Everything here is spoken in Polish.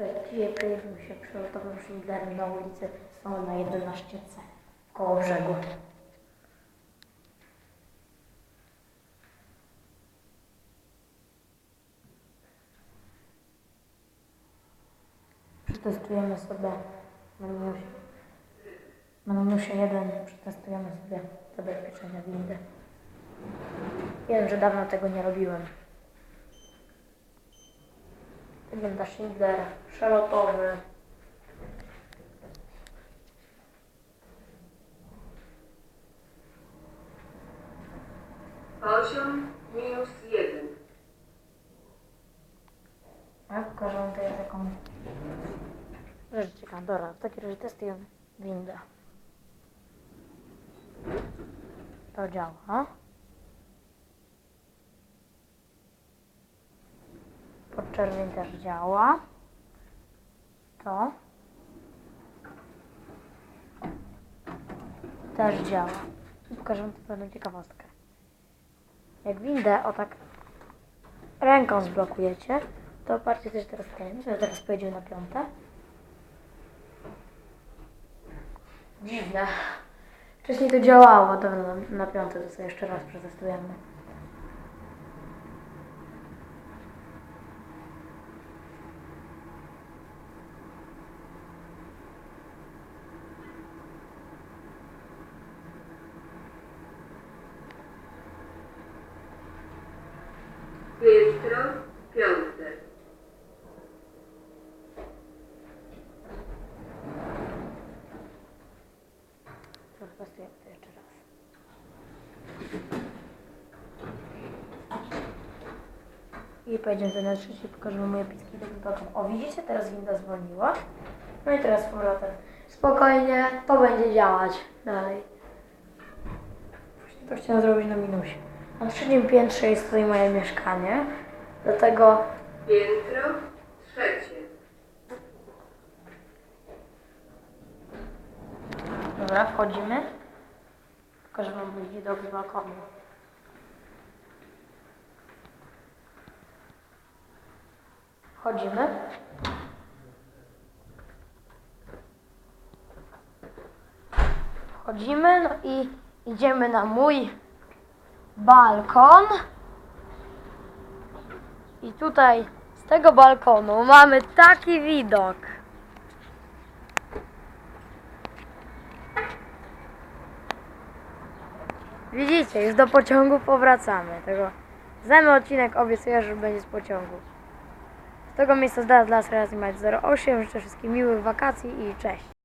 Dzisiaj pojawił się przelotowym szwindlerem na ulicy Stąd na 11C koło brzegu. Przetestujemy sobie na minusie 1 przetestujemy sobie zabezpieczenia windy. Wiem, że dawno tego nie robiłem. Wygląda Schindler, przelotowy. Poziom minus jeden. Ja pokażę wam tutaj taką rzecz ciekawą. Dobra, w takim razie testujemy windę. To działa. Podczerwień też działa. To. Też działa. Pokażę wam pewną ciekawostkę. Jak windę o tak ręką zblokujecie, to patrzcie też teraz ten, że teraz pojedziemy na piąte. Dziwne. Wcześniej to działało, dobra, na, na piąte to sobie jeszcze raz przetestujemy. Piętro piąte. To jeszcze raz. I pojedziemy sobie na trzeci, pokażę wam moje piski do wypadku. O, widzicie, teraz winda zwolniła. No i teraz powrotem. Spokojnie, to będzie działać dalej. Właśnie to chciałam zrobić na minusie. Na trzecim piętrze jest tutaj moje mieszkanie. Dlatego Piętro trzecie. Dobra, wchodzimy. Pokażę wam mój widok z balkonu. Wchodzimy. Wchodzimy, no i idziemy na mój balkon. I tutaj z tego balkonu mamy taki widok. Widzicie, już do pociągu powracamy. Tego znamy odcinek, obiecuję, że będzie z pociągu. Z tego miejsca zdać dla Was relacji 08. Życzę wszystkim miłych wakacji i cześć.